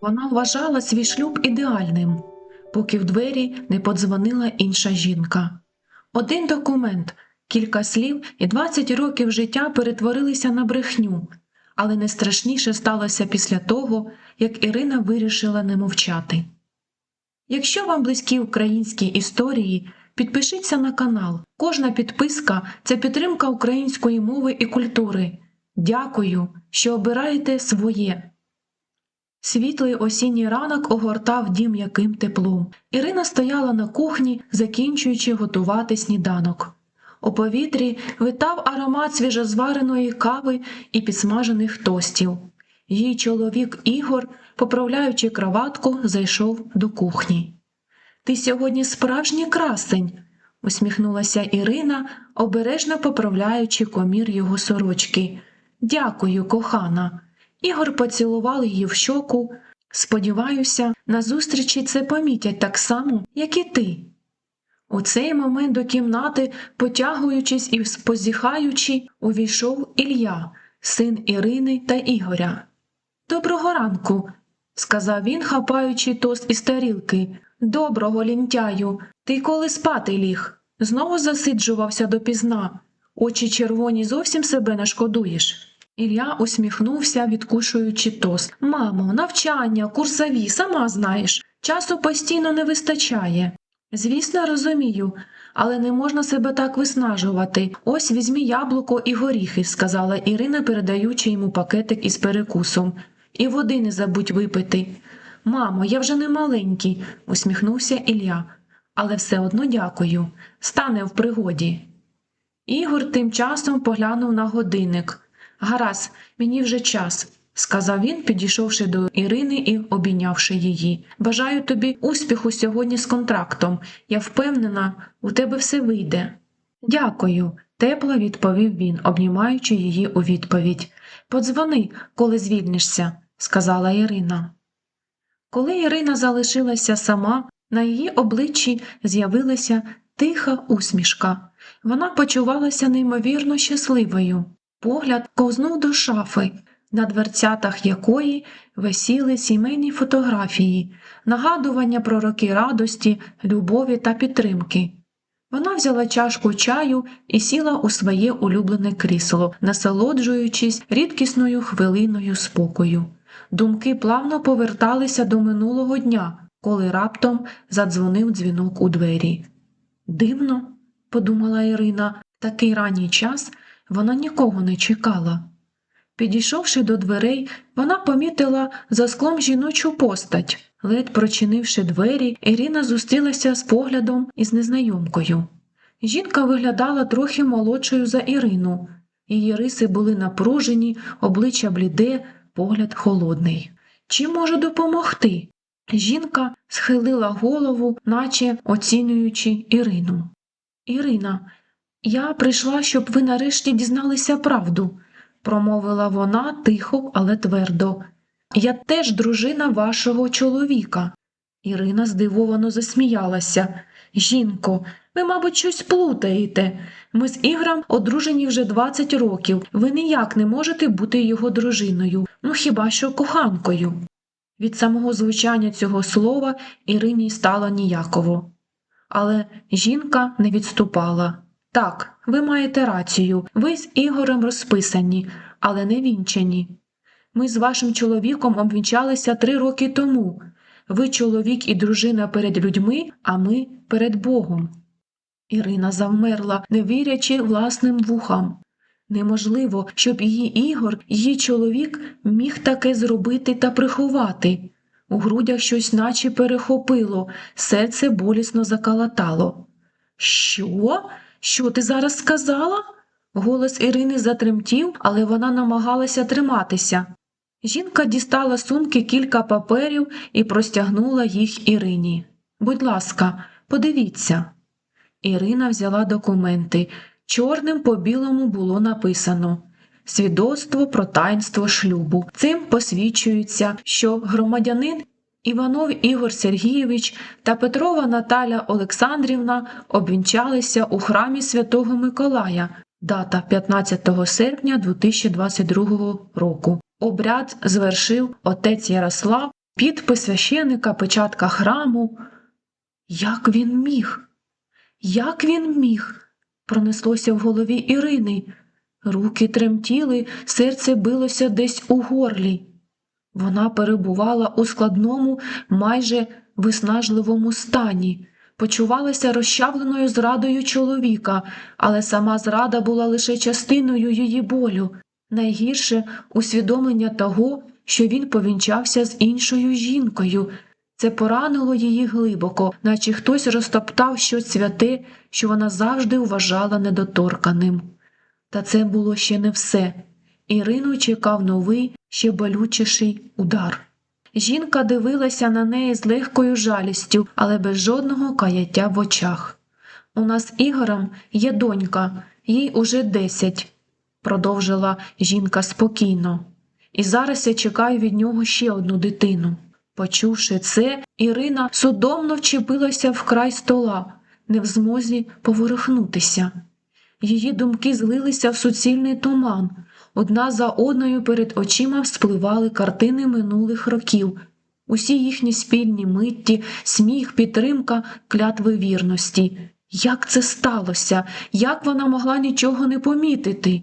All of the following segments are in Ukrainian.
Вона вважала свій шлюб ідеальним, поки в двері не подзвонила інша жінка. Один документ, кілька слів і 20 років життя перетворилися на брехню, але найстрашніше сталося після того, як Ірина вирішила не мовчати. Якщо вам близькі українські історії, підпишіться на канал. Кожна підписка це підтримка української мови і культури. Дякую, що обираєте своє. Світлий осінній ранок огортав дім м'яким теплом. Ірина стояла на кухні, закінчуючи готувати сніданок. У повітрі витав аромат свіжозвареної кави і підсмажених тостів. Її чоловік Ігор, поправляючи краватку, зайшов до кухні. Ти сьогодні справжній красень, усміхнулася Ірина, обережно поправляючи комір його сорочки. Дякую, кохана. Ігор поцілував її в щоку. Сподіваюся, на зустрічі це помітять так само, як і ти. У цей момент до кімнати, потягуючись і позіхаючи, увійшов Ілля, син Ірини та Ігоря. Доброго ранку, сказав він, хапаючи тост із тарілки. Доброго, лінтяю. Ти коли спати ліг? Знову засиджувався допізна. Очі червоні зовсім себе не шкодуєш. Ілля усміхнувся, відкушуючи тост. Мамо, навчання, курсові, сама знаєш. Часу постійно не вистачає. Звісно, розумію, але не можна себе так виснажувати. Ось візьмі яблуко і горіхи, сказала Ірина, передаючи йому пакетик із перекусом. І води не забудь випити. Мамо, я вже не маленький, усміхнувся Ілля. Але все одно дякую. Стане в пригоді. Ігор тим часом поглянув на годинник. Гаразд, мені вже час, сказав він, підійшовши до Ірини і обійнявши її. Бажаю тобі успіху сьогодні з контрактом. Я впевнена, у тебе все вийде. Дякую, тепло відповів він, обнімаючи її у відповідь. Подзвони, коли звільнишся, сказала Ірина. Коли Ірина залишилася сама, на її обличчі з'явилася тиха усмішка. Вона почувалася неймовірно щасливою. Погляд ковзнув до шафи, на дверцятах якої висіли сімейні фотографії, нагадування про роки радості, любові та підтримки. Вона взяла чашку чаю і сіла у своє улюблене крісло, насолоджуючись рідкісною хвилиною спокою. Думки плавно поверталися до минулого дня, коли раптом задзвонив дзвінок у двері. Дивно, подумала Ірина, такий ранній час вона нікого не чекала. Підійшовши до дверей, вона помітила за склом жіночу постать. Ледь прочинивши двері, Ірина зустрілася з поглядом із незнайомкою. Жінка виглядала трохи молодшою за Ірину. Її риси були напружені, обличчя бліде, погляд холодний. Чим можу допомогти? Жінка схилила голову, наче оцінюючи Ірину. Ірина, я прийшла, щоб ви нарешті дізналися правду, промовила вона тихо, але твердо. Я теж дружина вашого чоловіка. Ірина здивовано засміялася. Жінко, ви, мабуть, щось плутаєте. Ми з Ігром одружені вже 20 років. Ви ніяк не можете бути його дружиною, ну хіба що коханкою. Від самого звучання цього слова Ірині стало ніяково. Але жінка не відступала. Так, ви маєте рацію, ви з Ігорем розписані, але не вінчані. Ми з вашим чоловіком обвінчалися три роки тому. Ви чоловік і дружина перед людьми, а ми перед Богом. Ірина завмерла, не вірячи власним вухам. Неможливо, щоб її Ігор, її чоловік міг таке зробити та приховати. У грудях щось наче перехопило, серце болісно закалатало. Що? Що ти зараз сказала? Голос Ірини затремтів, але вона намагалася триматися. Жінка дістала сумки кілька паперів і простягнула їх Ірині. Будь ласка, подивіться. Ірина взяла документи. Чорним по білому було написано Свідоцтво про таїнство шлюбу. Цим посвідчується, що громадянин Іванов Ігор Сергійович та Петрова Наталя Олександрівна обвінчалися у храмі Святого Миколая Дата 15 серпня 2022 року. Обряд звершив отець Ярослав, підпис священика, печатка храму. Як він міг? Як він міг? Пронеслося в голові Ірини. Руки тремтіли, серце билося десь у горлі. Вона перебувала у складному, майже виснажливому стані, почувалася розчавленою зрадою чоловіка, але сама зрада була лише частиною її болю. Найгірше усвідомлення того, що він повінчався з іншою жінкою. Це поранило її глибоко, наче хтось розтоптав щось святе, що вона завжди вважала недоторканим. Та це було ще не все. Ірину чекав новий, ще болючіший удар. Жінка дивилася на неї з легкою жалістю, але без жодного каяття в очах. У нас Ігорем є донька, їй уже десять, продовжила жінка спокійно. І зараз я чекаю від нього ще одну дитину. Почувши це, Ірина судомно вчепилася в край стола, не в змозі поворухнутися. Її думки злилися в суцільний туман. Одна за одною перед очима спливали картини минулих років, усі їхні спільні митті, сміх, підтримка, клятви вірності. Як це сталося? Як вона могла нічого не помітити?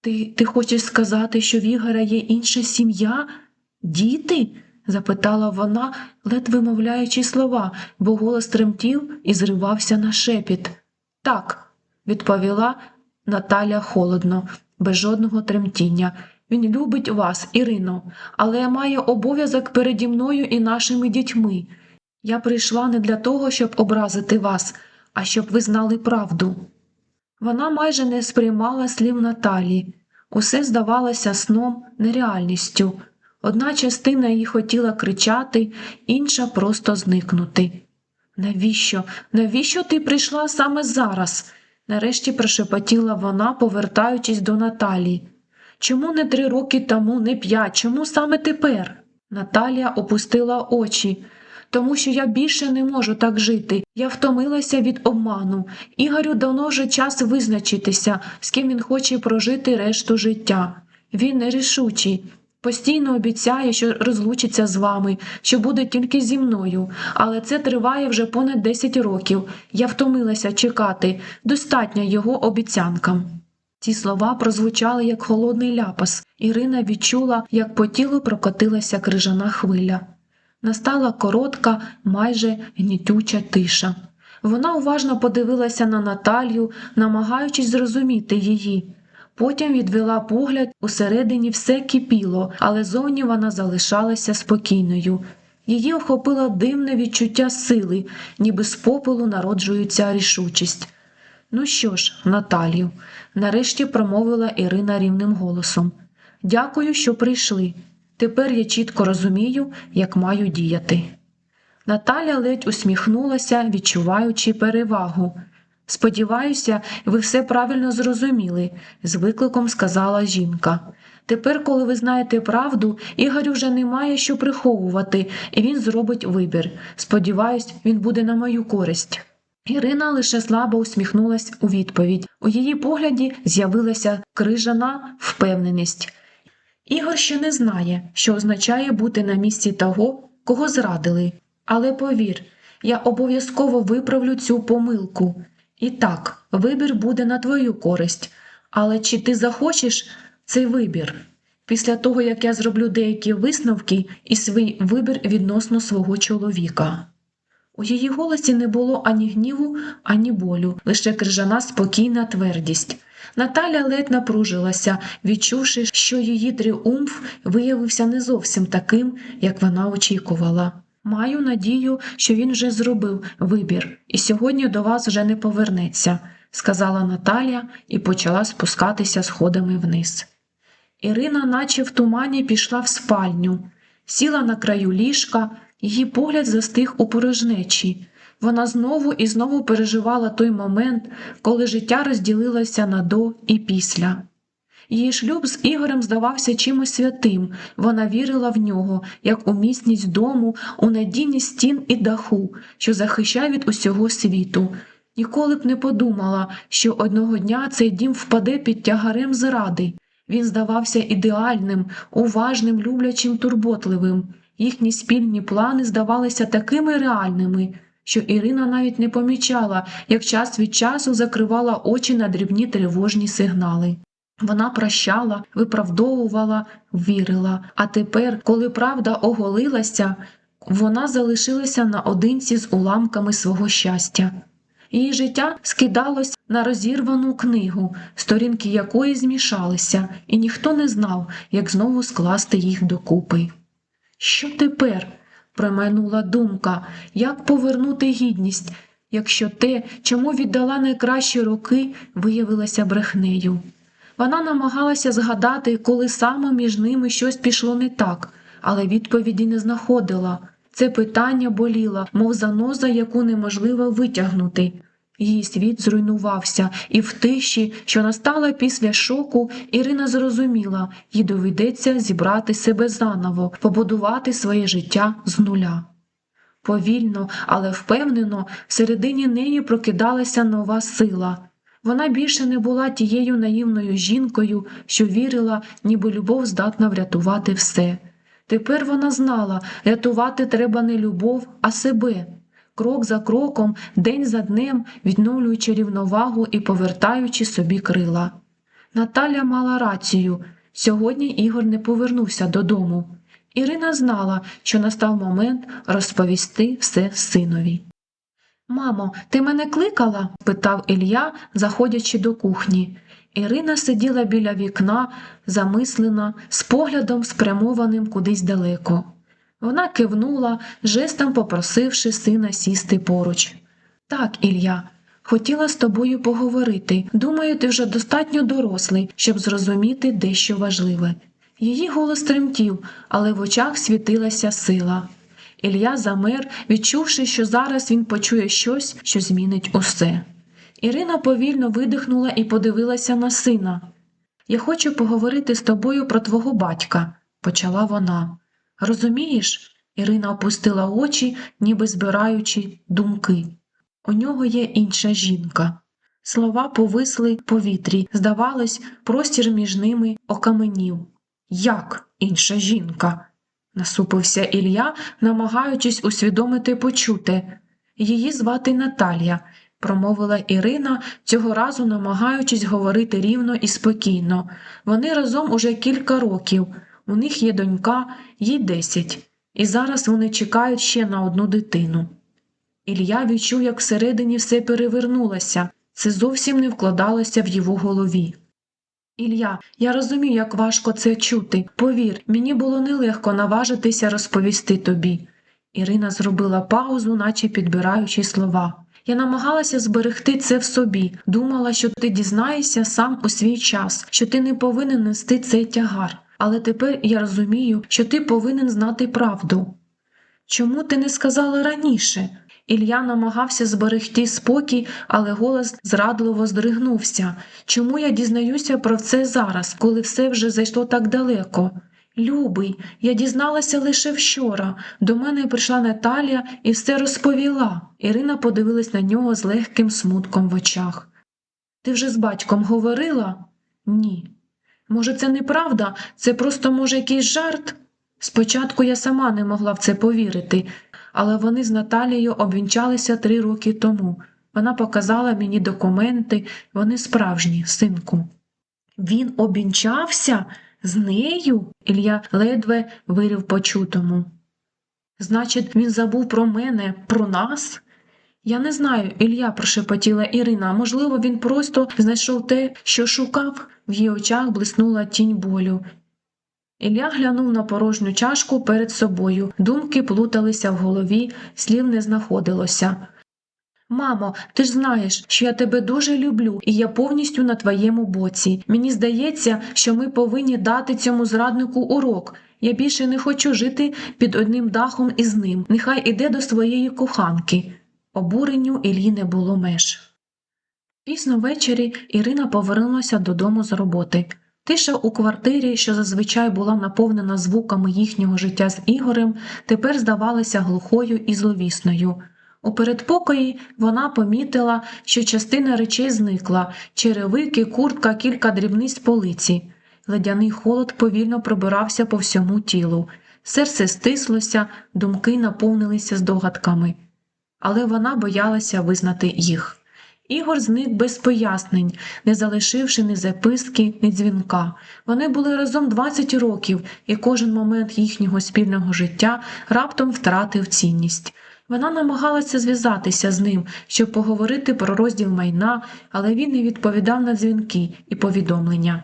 Ти, ти хочеш сказати, що в Ігора є інша сім'я? Діти? Запитала вона, ледь вимовляючи слова, бо голос тремтів і зривався на шепіт. Так, відповіла Наталя холодно, без жодного тремтіння. Він любить вас, Ірино, але має обов'язок переді мною і нашими дітьми. Я прийшла не для того, щоб образити вас, а щоб ви знали правду. Вона майже не сприймала слів Наталі. Усе здавалося сном, нереальністю. Одна частина її хотіла кричати, інша просто зникнути. Навіщо? Навіщо ти прийшла саме зараз? нарешті прошепотіла вона, повертаючись до Наталії. Чому не три роки тому, не п'ять, чому саме тепер? Наталія опустила очі. Тому що я більше не можу так жити. Я втомилася від обману. Ігорю давно вже час визначитися, з ким він хоче прожити решту життя. Він нерішучий. Постійно обіцяє, що розлучиться з вами, що буде тільки зі мною, але це триває вже понад 10 років. Я втомилася чекати, достатньо його обіцянкам. Ці слова прозвучали як холодний ляпас. Ірина відчула, як по тілу прокотилася крижана хвиля. Настала коротка, майже гнітюча тиша. Вона уважно подивилася на Наталью, намагаючись зрозуміти її. Потім відвела погляд, усередині все кипіло, але зовні вона залишалася спокійною. Її охопило дивне відчуття сили, ніби з попелу народжується рішучість. Ну що ж, Наталію, нарешті промовила Ірина рівним голосом. Дякую, що прийшли. Тепер я чітко розумію, як маю діяти. Наталя ледь усміхнулася, відчуваючи перевагу. Сподіваюся, ви все правильно зрозуміли, з викликом сказала жінка. Тепер, коли ви знаєте правду, Ігорю вже немає що приховувати, і він зробить вибір. Сподіваюсь, він буде на мою користь. Ірина лише слабо усміхнулась у відповідь. У її погляді з'явилася крижана впевненість. Ігор ще не знає, що означає бути на місці того, кого зрадили. Але повір, я обов'язково виправлю цю помилку. І так, вибір буде на твою користь. Але чи ти захочеш цей вибір? Після того, як я зроблю деякі висновки і свій вибір відносно свого чоловіка. У її голосі не було ані гніву, ані болю, лише крижана спокійна твердість. Наталя ледь напружилася, відчувши, що її тріумф виявився не зовсім таким, як вона очікувала. Маю надію, що він вже зробив вибір і сьогодні до вас вже не повернеться, сказала Наталя і почала спускатися сходами вниз. Ірина, наче в тумані, пішла в спальню, сіла на краю ліжка, її погляд застиг у порожнечі. Вона знову і знову переживала той момент, коли життя розділилося на до і після. Її шлюб з Ігорем здавався чимось святим, вона вірила в нього, як у міцність дому, у надійність стін і даху, що захищає від усього світу. Ніколи б не подумала, що одного дня цей дім впаде під тягарем зради. Він здавався ідеальним, уважним, люблячим, турботливим. Їхні спільні плани здавалися такими реальними, що Ірина навіть не помічала, як час від часу закривала очі на дрібні тривожні сигнали. Вона прощала, виправдовувала, вірила. А тепер, коли правда оголилася, вона залишилася наодинці з уламками свого щастя. Її життя скидалось на розірвану книгу, сторінки якої змішалися, і ніхто не знав, як знову скласти їх докупи. Що тепер? промайнула думка, як повернути гідність, якщо те, чому віддала найкращі роки, виявилося брехнею. Вона намагалася згадати, коли саме між ними щось пішло не так, але відповіді не знаходила. Це питання боліло, мов заноза, яку неможливо витягнути. Її світ зруйнувався, і в тиші, що настала після шоку, Ірина зрозуміла, їй доведеться зібрати себе заново, побудувати своє життя з нуля. Повільно, але впевнено, всередині неї прокидалася нова сила. Вона більше не була тією наївною жінкою, що вірила, ніби любов здатна врятувати все. Тепер вона знала, рятувати треба не любов, а себе, крок за кроком, день за днем, відновлюючи рівновагу і повертаючи собі крила. Наталя мала рацію сьогодні Ігор не повернувся додому. Ірина знала, що настав момент розповісти все синові. Мамо, ти мене кликала? питав Ілля, заходячи до кухні. Ірина сиділа біля вікна, замислена, з поглядом спрямованим кудись далеко. Вона кивнула, жестом попросивши сина сісти поруч. Так, Ілля, хотіла з тобою поговорити. Думаю, ти вже достатньо дорослий, щоб зрозуміти дещо важливе. Її голос тремтів, але в очах світилася сила. Ілля замер, відчувши, що зараз він почує щось, що змінить усе. Ірина повільно видихнула і подивилася на сина. Я хочу поговорити з тобою про твого батька, почала вона. Розумієш? Ірина опустила очі, ніби збираючи думки. У нього є інша жінка. Слова повисли в повітрі, здавалось, простір між ними окаменів. Як інша жінка? Насупився Ілля, намагаючись усвідомити почуте. Її звати Наталія, промовила Ірина, цього разу намагаючись говорити рівно і спокійно. Вони разом уже кілька років. У них є донька, їй десять, і зараз вони чекають ще на одну дитину. Ілля відчув, як всередині все перевернулося, це зовсім не вкладалося в його голові. Ілля, я розумію, як важко це чути. Повір, мені було нелегко наважитися розповісти тобі. Ірина зробила паузу, наче підбираючи слова. Я намагалася зберегти це в собі, думала, що ти дізнаєшся сам у свій час, що ти не повинен нести цей тягар. Але тепер я розумію, що ти повинен знати правду. Чому ти не сказала раніше? Ілля намагався зберегти спокій, але голос зрадливо здригнувся. Чому я дізнаюся про це зараз, коли все вже зайшло так далеко? Любий, я дізналася лише вчора. До мене прийшла Наталія і все розповіла. Ірина подивилась на нього з легким смутком в очах. Ти вже з батьком говорила? Ні. Може, це неправда, це просто, може, якийсь жарт? Спочатку я сама не могла в це повірити, але вони з Наталією обвінчалися три роки тому. Вона показала мені документи, вони справжні, синку. Він обінчався з нею? Ілля ледве вирів почутому. Значить, він забув про мене, про нас? Я не знаю, Ілля, прошепотіла Ірина. Можливо, він просто знайшов те, що шукав. В її очах блиснула тінь болю. Ілля глянув на порожню чашку перед собою. Думки плуталися в голові, слів не знаходилося. Мамо, ти ж знаєш, що я тебе дуже люблю, і я повністю на твоєму боці. Мені здається, що ми повинні дати цьому зраднику урок. Я більше не хочу жити під одним дахом із ним. Нехай іде до своєї коханки. Обуренню Іллі не було меж. Пізно ввечері Ірина повернулася додому з роботи. Тиша у квартирі, що зазвичай була наповнена звуками їхнього життя з Ігорем, тепер здавалася глухою і зловісною. У передпокої вона помітила, що частина речей зникла черевики, куртка, кілька дрібниць полиці. Ледяний холод повільно пробирався по всьому тілу. Серце стислося, думки наповнилися здогадками. Але вона боялася визнати їх. Ігор зник без пояснень, не залишивши ні записки, ні дзвінка. Вони були разом 20 років, і кожен момент їхнього спільного життя раптом втратив цінність. Вона намагалася зв'язатися з ним, щоб поговорити про розділ майна, але він не відповідав на дзвінки і повідомлення.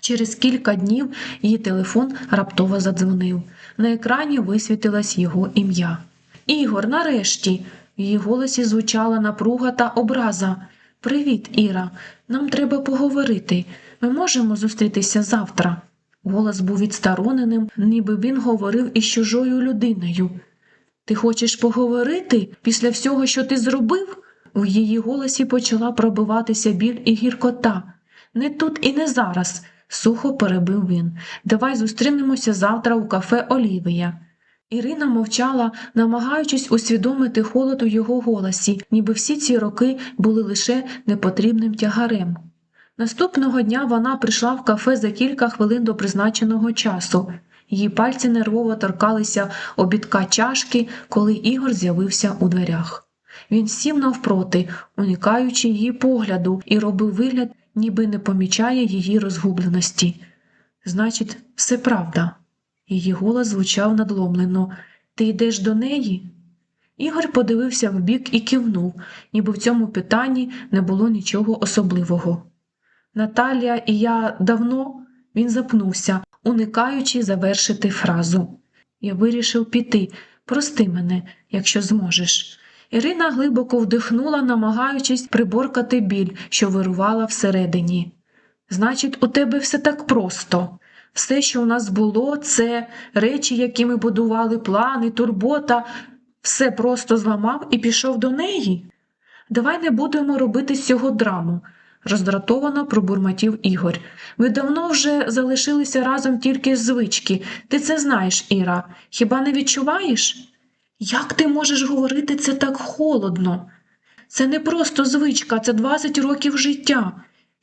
Через кілька днів її телефон раптово задзвонив. На екрані висвітилось його ім'я. Ігор, нарешті. В її голосі звучала напруга та образа. Привіт, Іра. Нам треба поговорити. Ми можемо зустрітися завтра. Голос був відстороненим, ніби він говорив із чужою людиною. Ти хочеш поговорити після всього, що ти зробив? У її голосі почала пробиватися біль і гіркота. Не тут і не зараз, сухо перебив він. Давай зустрінемося завтра у кафе Олівія. Ірина мовчала, намагаючись усвідомити холод у його голосі, ніби всі ці роки були лише непотрібним тягарем. Наступного дня вона прийшла в кафе за кілька хвилин до призначеного часу. Її пальці нервово торкалися обідка чашки, коли Ігор з'явився у дверях. Він сів навпроти, уникаючи її погляду, і робив вигляд, ніби не помічає її розгубленості. Значить, все правда. Її голос звучав надломлено. Ти йдеш до неї? Ігор подивився вбік і кивнув, ніби в цьому питанні не було нічого особливого. Наталія і я давно він запнувся, уникаючи завершити фразу. Я вирішив піти. Прости мене, якщо зможеш. Ірина глибоко вдихнула, намагаючись приборкати біль, що вирувала всередині. Значить, у тебе все так просто. Все, що у нас було, це речі, які ми будували, плани, турбота, все просто зламав і пішов до неї. Давай не будемо робити з цього драму, роздратовано пробурмотів Ігор. Ви давно вже залишилися разом тільки з звички. Ти це знаєш, Іра. Хіба не відчуваєш? Як ти можеш говорити це так холодно? Це не просто звичка, це 20 років життя.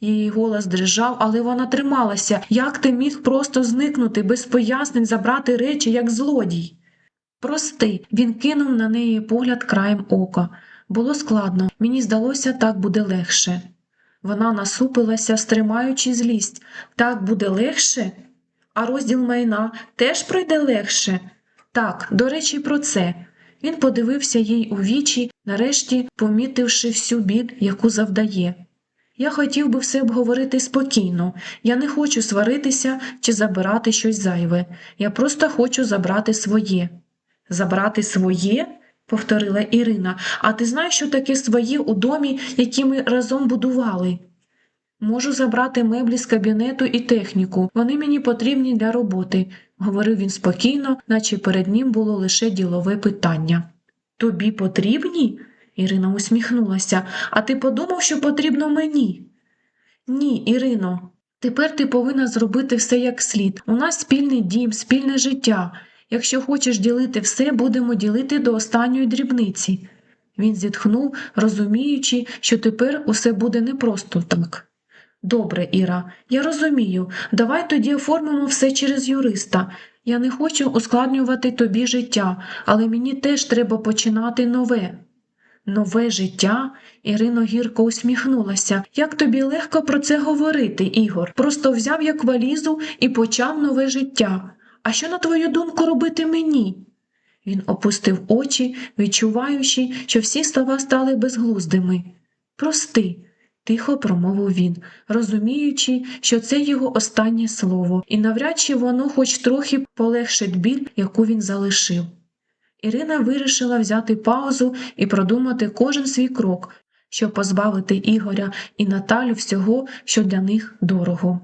Її голос дрижав, але вона трималася. Як ти міг просто зникнути, без пояснень забрати речі, як злодій? Прости, він кинув на неї погляд краєм ока. Було складно, мені здалося, так буде легше. Вона насупилася, стримаючи злість. Так буде легше? А розділ майна теж пройде легше? Так, до речі, про це. Він подивився їй у вічі, нарешті помітивши всю біль, яку завдає. Я хотів би все обговорити спокійно. Я не хочу сваритися чи забирати щось зайве. Я просто хочу забрати своє. Забрати своє? повторила Ірина. А ти знаєш, що таке своє у домі, який ми разом будували? Можу забрати меблі з кабінету і техніку. Вони мені потрібні для роботи, говорив він спокійно, наче перед ним було лише ділове питання. Тобі потрібні? Ірина усміхнулася. А ти подумав, що потрібно мені? Ні, Ірино. Тепер ти повинна зробити все як слід. У нас спільний дім, спільне життя. Якщо хочеш ділити все, будемо ділити до останньої дрібниці. Він зітхнув, розуміючи, що тепер усе буде не просто так. Добре, Іра, я розумію. Давай тоді оформимо все через юриста. Я не хочу ускладнювати тобі життя, але мені теж треба починати нове. Нове життя? Ірино гірко усміхнулася. Як тобі легко про це говорити, Ігор? Просто взяв як валізу і почав нове життя. А що, на твою думку, робити мені? Він опустив очі, відчуваючи, що всі слова стали безглуздими. Прости, тихо промовив він, розуміючи, що це його останнє слово, і навряд чи воно хоч трохи полегшить біль, яку він залишив. Ірина вирішила взяти паузу і продумати кожен свій крок, щоб позбавити Ігоря і Наталю всього, що для них дорого.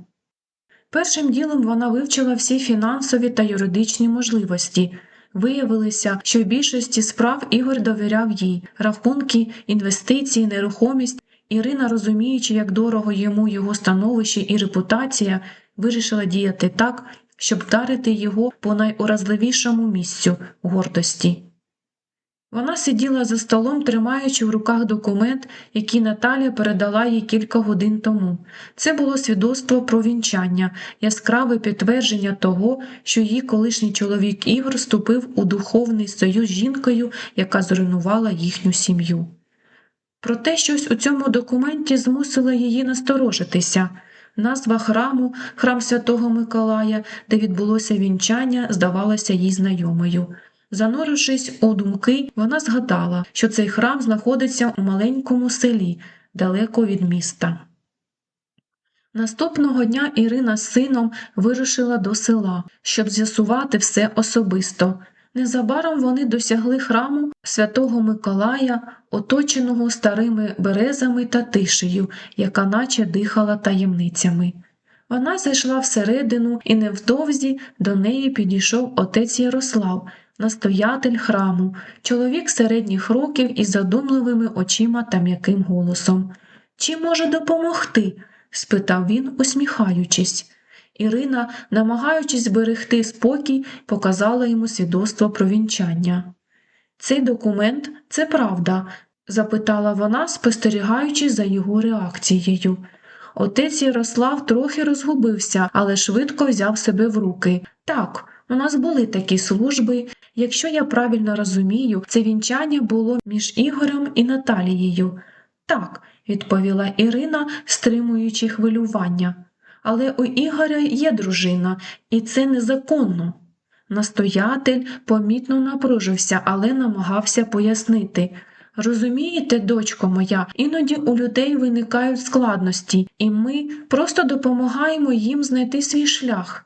Першим ділом вона вивчила всі фінансові та юридичні можливості. Виявилося, що в більшості справ Ігор довіряв їй рахунки, інвестиції, нерухомість. Ірина, розуміючи, як дорого йому його становище і репутація, вирішила діяти так, щоб вдарити його по найуразливішому місцю гордості. Вона сиділа за столом, тримаючи в руках документ, який Наталя передала їй кілька годин тому. Це було свідоцтво про вінчання, яскраве підтвердження того, що її колишній чоловік Ігор вступив у духовний союз з жінкою, яка зруйнувала їхню сім'ю. Проте щось у цьому документі змусило її насторожитися. Назва храму, храм Святого Миколая, де відбулося вінчання, здавалася їй знайомою. Занурившись у думки, вона згадала, що цей храм знаходиться у маленькому селі, далеко від міста. Наступного дня Ірина з сином вирушила до села, щоб з'ясувати все особисто. Незабаром вони досягли храму святого Миколая, оточеного старими березами та тишею, яка наче дихала таємницями. Вона зайшла всередину, і невдовзі до неї підійшов отець Ярослав, настоятель храму, чоловік середніх років із задумливими очима та м'яким голосом. Чи може допомогти? спитав він, усміхаючись. Ірина, намагаючись зберегти спокій, показала йому свідоцтво про вінчання. Цей документ це правда? запитала вона, спостерігаючи за його реакцією. Отець Ярослав трохи розгубився, але швидко взяв себе в руки. Так, у нас були такі служби. Якщо я правильно розумію, це вінчання було між Ігорем і Наталією. Так, відповіла Ірина, стримуючи хвилювання. Але у Ігоря є дружина, і це незаконно. Настоятель помітно напружився, але намагався пояснити. Розумієте, дочко моя, іноді у людей виникають складності, і ми просто допомагаємо їм знайти свій шлях.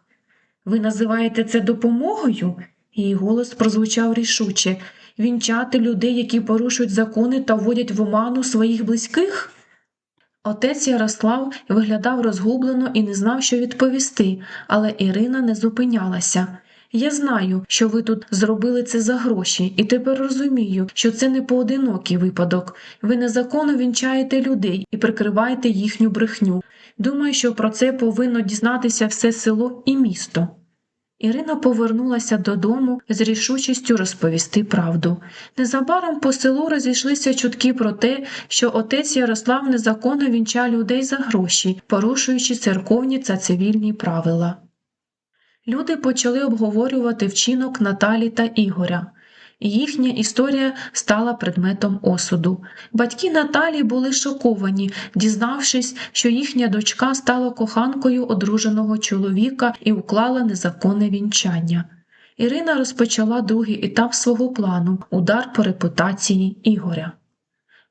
Ви називаєте це допомогою? Її голос прозвучав рішуче вінчати людей, які порушують закони та вводять в оману своїх близьких? Отець Ярослав виглядав розгублено і не знав, що відповісти, але Ірина не зупинялася. Я знаю, що ви тут зробили це за гроші, і тепер розумію, що це не поодинокий випадок. Ви незаконно вінчаєте людей і прикриваєте їхню брехню. Думаю, що про це повинно дізнатися все село і місто. Ірина повернулася додому з рішучістю розповісти правду. Незабаром по селу розійшлися чутки про те, що отець Ярослав незаконно вінчав людей за гроші, порушуючи церковні та цивільні правила. Люди почали обговорювати вчинок Наталі та Ігоря. Їхня історія стала предметом осуду. Батьки Наталі були шоковані, дізнавшись, що їхня дочка стала коханкою одруженого чоловіка і уклала незаконне вінчання. Ірина розпочала другий етап свого плану удар по репутації Ігоря.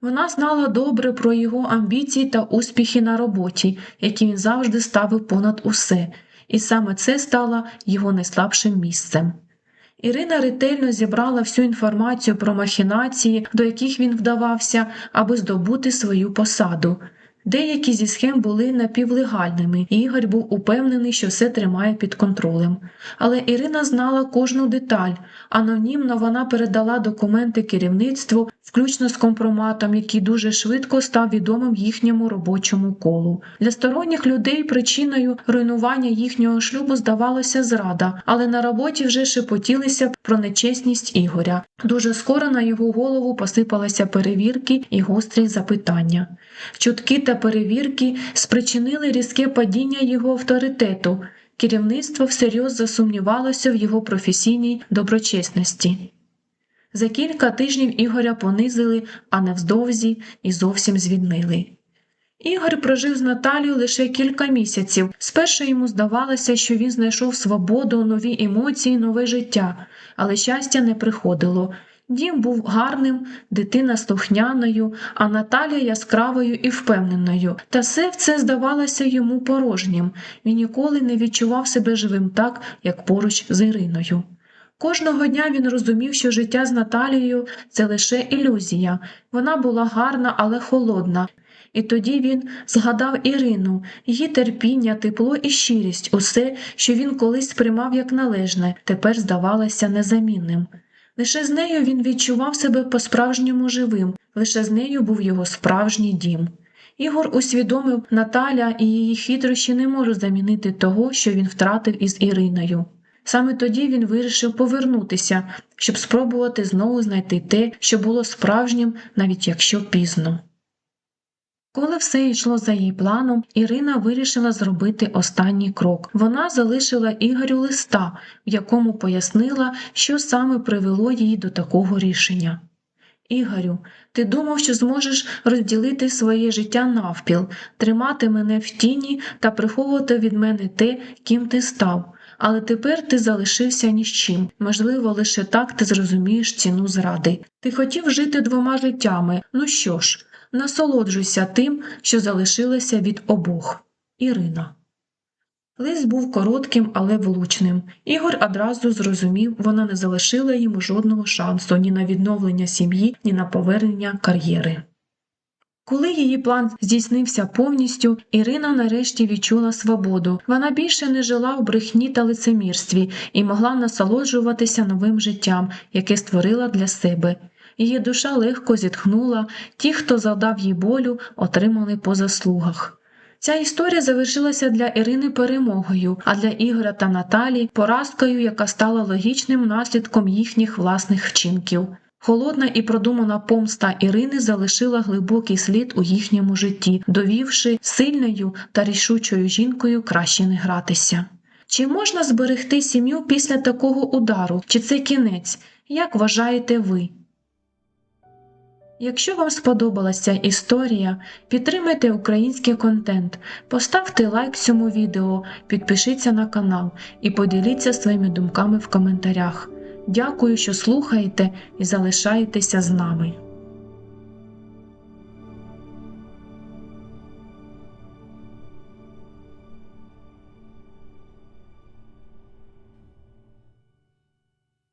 Вона знала добре про його амбіції та успіхи на роботі, які він завжди ставив понад усе, і саме це стало його найслабшим місцем. Ірина ретельно зібрала всю інформацію про махінації, до яких він вдавався, аби здобути свою посаду. Деякі зі схем були напівлегальними, і Ігор був упевнений, що все тримає під контролем. Але Ірина знала кожну деталь. Анонімно вона передала документи керівництву, включно з компроматом, який дуже швидко став відомим їхньому робочому колу. Для сторонніх людей причиною руйнування їхнього шлюбу здавалося зрада, але на роботі вже шепотілися про нечесність Ігоря. Дуже скоро на його голову посипалися перевірки і гострі запитання. Чутки та перевірки спричинили різке падіння його авторитету. Керівництво всерйоз засумнівалося в його професійній доброчесності. За кілька тижнів Ігоря понизили, а невздовзі і зовсім звільнили. Ігор прожив з Наталією лише кілька місяців. Спершу йому здавалося, що він знайшов свободу, нові емоції, нове життя, але щастя не приходило. Дім був гарним, дитина слухняною, а Наталія яскравою і впевненою. Та все це здавалося йому порожнім. Він ніколи не відчував себе живим так, як поруч з Іриною. Кожного дня він розумів, що життя з Наталією це лише ілюзія. Вона була гарна, але холодна. І тоді він згадав Ірину, її терпіння, тепло і щирість, усе, що він колись сприймав як належне, тепер здавалося незамінним. Лише з нею він відчував себе по-справжньому живим, лише з нею був його справжній дім. Ігор усвідомив, Наталя і її хитрощі не можуть замінити того, що він втратив із Іриною. Саме тоді він вирішив повернутися, щоб спробувати знову знайти те, що було справжнім, навіть якщо пізно. Коли все йшло за її планом, Ірина вирішила зробити останній крок. Вона залишила Ігорю листа, в якому пояснила, що саме привело її до такого рішення. Ігорю, ти думав, що зможеш розділити своє життя навпіл, тримати мене в тіні та приховувати від мене те, ким ти став. Але тепер ти залишився ні з чим. Можливо, лише так ти зрозумієш ціну зради. Ти хотів жити двома життями. Ну що ж, насолоджуйся тим, що залишилося від обох. Ірина. Лист був коротким, але влучним. Ігор одразу зрозумів, вона не залишила йому жодного шансу ні на відновлення сім'ї, ні на повернення кар'єри. Коли її план здійснився повністю, Ірина нарешті відчула свободу. Вона більше не жила у брехні та лицемірстві і могла насолоджуватися новим життям, яке створила для себе. Її душа легко зітхнула, ті, хто завдав їй болю, отримали по заслугах. Ця історія завершилася для Ірини перемогою, а для Ігоря та Наталі поразкою, яка стала логічним наслідком їхніх власних вчинків. Холодна і продумана помста Ірини залишила глибокий слід у їхньому житті, довівши сильною та рішучою жінкою краще не гратися. Чи можна зберегти сім'ю після такого удару, чи це кінець? Як вважаєте ви? Якщо вам сподобалася історія, підтримайте український контент, поставте лайк цьому відео, підпишіться на канал і поділіться своїми думками в коментарях. Дякую, що слухаєте і залишаєтеся з нами.